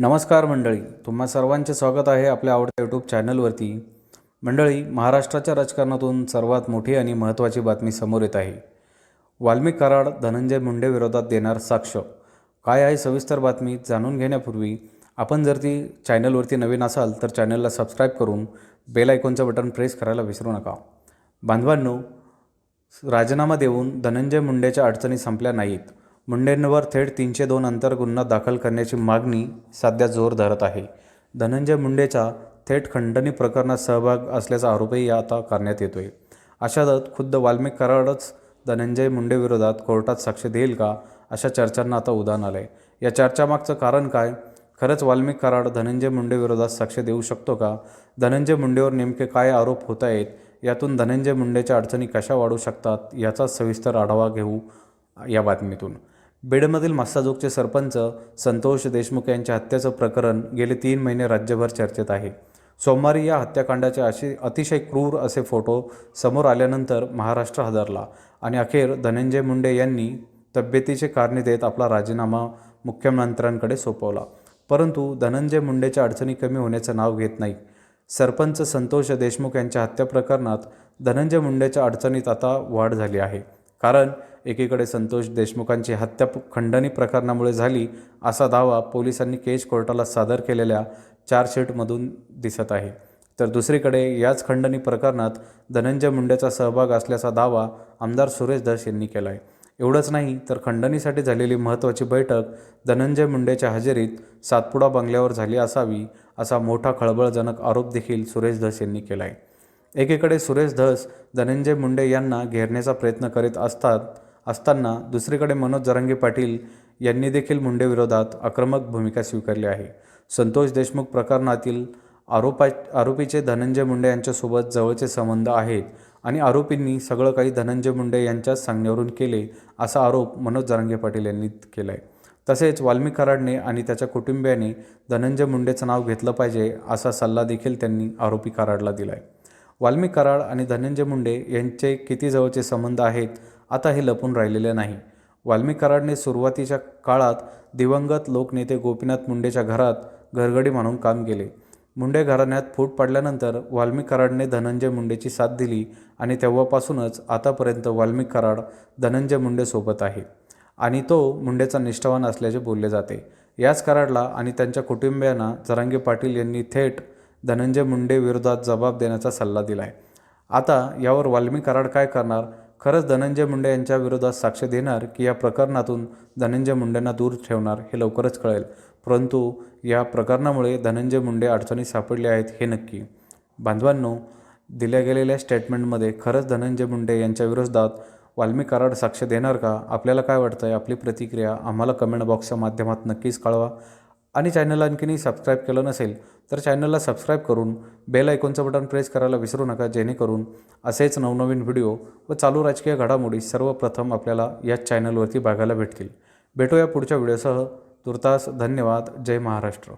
नमस्कार मंडळी तुम्हा सर्वांचे स्वागत आहे आपल्या आवडत्या यूट्यूब चॅनलवरती मंडळी महाराष्ट्राच्या राजकारणातून सर्वात मोठी आणि महत्त्वाची बातमी समोर येत आहे. वाल्मिक कराड धनंजय मुंडे विरोधात देणार साक्ष. काय आहे सविस्तर बातमी जाणून घेण्यापूर्वी आपण जर ती चॅनलवरती नवीन असाल तर चॅनलला सबस्क्राईब करून बेल आयकॉनचं बटन प्रेस करायला विसरू नका. बांधवांनो राजीनामा देऊन धनंजय मुंडेच्या अडचणी संपल्या नाहीत. मुंडेंवर थेट तीनशे दोन अंतर गुन्हा दाखल करण्याची मागणी सध्या जोर धरत आहे. धनंजय मुंडेचा थेट खंडणी प्रकरणात सहभाग असल्याचा आरोपही आता करण्यात येतोय. अशातच खुद्द वाल्मिक कराडच धनंजय मुंडेविरोधात कोर्टात साक्ष देईल का अशा चर्चांना आता उदाहरण आलंय. या चर्चामागचं कारण काय? खरंच वाल्मिक कराड धनंजय मुंडेविरोधात साक्ष देऊ शकतो का? धनंजय मुंडेवर नेमके काय आरोप होत आहेत? यातून धनंजय मुंडेच्या अडचणी कशा वाढू शकतात? याचा सविस्तर आढावा घेऊ या बातमीतून. बीडमधील मस्साजोगचे सरपंच संतोष देशमुख यांच्या हत्येचं प्रकरण गेले तीन महिने राज्यभर चर्चेत आहे. सोमवारी या हत्याकांडाचे असे अतिशय क्रूर असे फोटो समोर आल्यानंतर महाराष्ट्र हादरला आणि अखेर धनंजय मुंडे यांनी तब्येतीचे कारणे देत आपला राजीनामा मुख्यमंत्र्यांकडे सोपवला. परंतु धनंजय मुंडेच्या अडचणी कमी होण्याचं नाव घेत नाही. सरपंच संतोष देशमुख यांच्या हत्या प्रकरणात धनंजय मुंडेच्या अडचणीत आता वाढ झाली आहे. कारण एकीकडे संतोष देशमुखांची हत्या खंडणी प्रकरणामुळे झाली असा दावा पोलिसांनी केज कोर्टाला सादर केलेल्या चार्जशीटमधून दिसत आहे. तर दुसरीकडे याच खंडणी प्रकरणात धनंजय मुंडेचा सहभाग असल्याचा दावा आमदार सुरेश दश यांनी केला आहे एवढंच नाही तर खंडणीसाठी झालेली महत्त्वाची बैठक धनंजय मुंडेच्या हजेरीत सातपुडा बंगल्यावर झाली असावी असा मोठा खळबळजनक आरोप देखील सुरेश धस यांनी केला आहे एकीकडे सुरेश धस धनंजय मुंडे यांना घेरण्याचा प्रयत्न करीत असतात असताना दुसरीकडे मनोज जरांगे पाटील यांनी देखील मुंडेविरोधात आक्रमक भूमिका स्वीकारली आहे. संतोष देशमुख प्रकरणातील आरोपा आरोपीचे धनंजय मुंडे यांच्यासोबत जवळचे संबंध आहेत आणि आरोपींनी सगळं काही धनंजय मुंडे यांच्याच सांगण्यावरून केले असा आरोप मनोज जरांगे पाटील यांनी केला आहे तसेच वाल्मिक कराडने आणि त्याच्या कुटुंबियाने धनंजय मुंडेचं नाव घेतलं पाहिजे असा सल्ला देखील त्यांनी आरोपी कराडला दिला आहे वाल्मी कराड आणि धनंजय मुंडे यांचे किती जवळचे संबंध आहेत आता हे लपून राहिलेले नाही. वाल्मी कराडने सुरुवातीच्या काळात दिवंगत लोकनेते गोपीनाथ मुंडेच्या घरात घरगडी म्हणून काम केले. मुंडे घराण्यात फूट पडल्यानंतर वाल्मी कराडने धनंजय मुंडेची साथ दिली आणि तेव्हापासूनच आतापर्यंत वाल्मिक कराड धनंजय मुंडेसोबत आहे आणि तो मुंडेचा निष्ठावान असल्याचे बोलले जाते. याच कराडला आणि त्यांच्या कुटुंबियांना जरांगे पाटील यांनी थेट धनंजय मुंडे विरोधात जबाब देण्याचा सल्ला दिला आहे आता यावर वाल्मी कराड काय करणार? खरंच धनंजय मुंडे यांच्या विरोधात साक्ष देणार की या प्रकरणातून धनंजय मुंडेंना दूर ठेवणार हे लवकरच कळेल. परंतु या प्रकरणामुळे धनंजय मुंडे अडचणीत सापडले आहेत हे नक्की. बांधवांनो दिल्या गेलेल्या स्टेटमेंटमध्ये खरंच धनंजय मुंडे यांच्या विरोधात वाल्मी कराड साक्ष देणार का? आपल्याला काय वाटतं आहे आपली प्रतिक्रिया आम्हाला कमेंट बॉक्सच्या माध्यमात नक्कीच कळवा. आणि चॅनलला आणखीनही सबस्क्राईब केलं नसेल तर चॅनलला सबस्क्राईब करून बेल ऐकॉनचं बटन प्रेस करायला विसरू नका जेणेकरून असेच नवनवीन व्हिडिओ व चालू राजकीय घडामोडी सर्वप्रथम आपल्याला याच चॅनलवरती बघायला भेटतील. भेटूया पुढच्या व्हिडिओसह तुर्तास धन्यवाद. जय महाराष्ट्र.